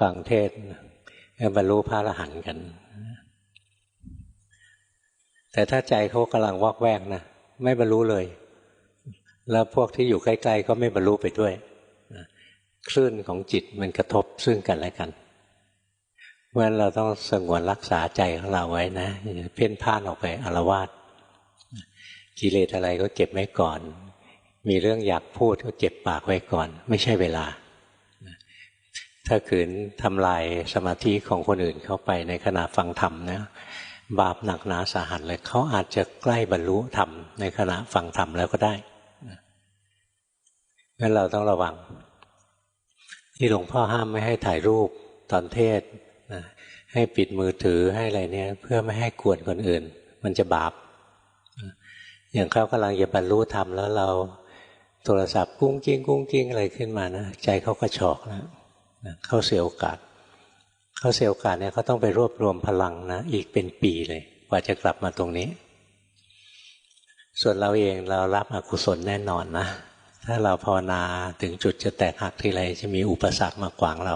ฟังเทศบรรลุพระอรหันต์กัน แต่ถ้าใจเขากำลังวอกแวกนะไม่บรรลุเลย แล้วพวกที่อยู่ใกล้ๆก็ไม่บรรลุไปด้วยคลื่นของจิตมันกระทบซึ่งกันและกัน เพราะฉะนั้นเราต้องสงวนรักษาใจของเราไว้นะเพ่นพ่านออกไปอารวาสกิเลสอะไรก็เก็บไว้ก่อน มีเรื่องอยากพูดก็เก็บปากไว้ก่อน ไม่ใช่เวลา ถ้าขืนทำลายสมาธิของคนอื่นเข้าไปในขณะฟังธรรมนะบาปหนักหนาสาหัสเลยเขาอาจจะใกล้บรรลุธรรมในขณะฟังธรรมแล้วก็ได้งั้นเราต้องระวัง ที่หลวงพ่อห้ามไม่ให้ถ่ายรูปตอนเทศนะให้ปิดมือถือให้อะไรเนี่ย เพื่อไม่ให้กวนคนอื่น มันจะบาป อย่างเขากำลังจะบรรลุธรรมแล้วเราโทรศัพท์กุ้งกิ้งกุ้งกิ้งอะไรขึ้นมานะใจเขาก็ฉอกแล้ว เขาเสียโอกาส เขาเสียโอกาสเนี่ยเขาต้องไปรวบรวมพลังนะอีกเป็นปีเลย กว่าจะกลับมาตรงนี้ ส่วนเราเองเรารับอกุศลแน่นอนนะถ้าเราภาวนาถึงจุดจะแตกหักทีไรจะมีอุปสรรคมาขวางเรา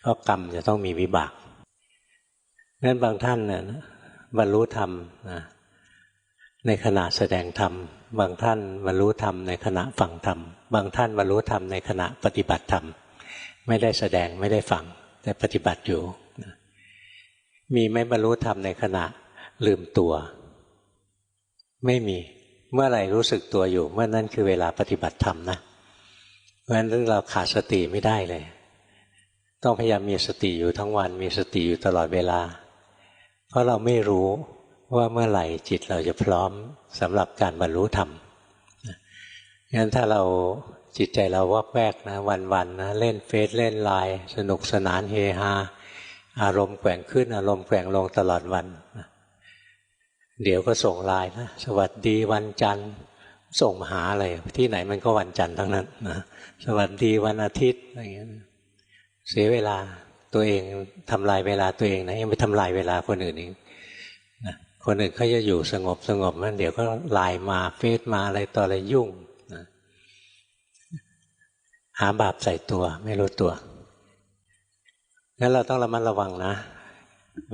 เพราะกรรมจะต้องมีวิบากงั้นบางท่านเนี่ยบรรลุธรรมนะในขณะแสดงธรรม บางท่านบรรลุธรรมในขณะฟังธรรม บางท่านบรรลุธรรมในขณะปฏิบัติธรรม ไม่ได้แสดงไม่ได้ฟัง แต่ปฏิบัติอยู่ มีไม่บรรลุธรรมในขณะลืมตัว ไม่มีเมื่อไหร่รู้สึกตัวอยู่ เมื่อนั้นคือเวลาปฏิบัติธรรมนะเพราะฉะนั้นเราขาดสติไม่ได้เลย ต้องพยายามมีสติอยู่ทั้งวัน มีสติอยู่ตลอดเวลา เพราะเราไม่รู้ว่าเมื่อไหร่จิตเราจะพร้อมสำหรับการบรรลุธรรมงั้นถ้าเรา จิตใจเราวอกแวกนะวันๆนนะเล่นเฟซเล่นไลน์สนุกสนานเฮฮาอารมณ์แกว่งขึ้น อารมณ์แกว่งลงตลอดวัน เดี๋ยวก็ส่งไลน์นะสวัสดีวันจันทร์ส่งมาหาอะไรที่ไหนมันก็วันจันทร์ทั้งนั้นนะสวัสดีวันอาทิตย์อะไรเงี้ยเสียเวลาตัวเองทำลายเวลาตัวเองนะยังไปทำลายเวลาคนอื่นอีกคนอื่นเขาจะอยู่สงบสงบมันเดี๋ยวก็ไลน์มาเฟซมาอะไรต่ออะไรยุ่ง หาบาปใส่ตัว ไม่รู้ตัวงั้นเราต้องระมัดระวังนะ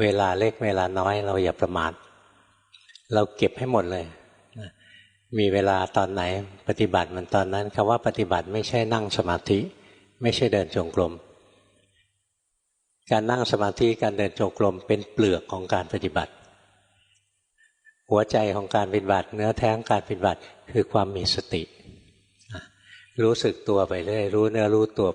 เวลาเล็กเวลาน้อย เราอย่าประมาทเราเก็บให้หมดเลยมีเวลาตอนไหนปฏิบัติมันตอนนั้นคำว่าปฏิบัติไม่ใช่นั่งสมาธิ ไม่ใช่เดินจงกรมการนั่งสมาธิการเดินจงกรมเป็นเปลือกของการปฏิบัติ หัวใจของการปฏิบัติ เนื้อแท้งการปฏิบัติคือความมีสติ รู้สึกตัวไปเรื่อยรู้เนื้อรู้ตัวไป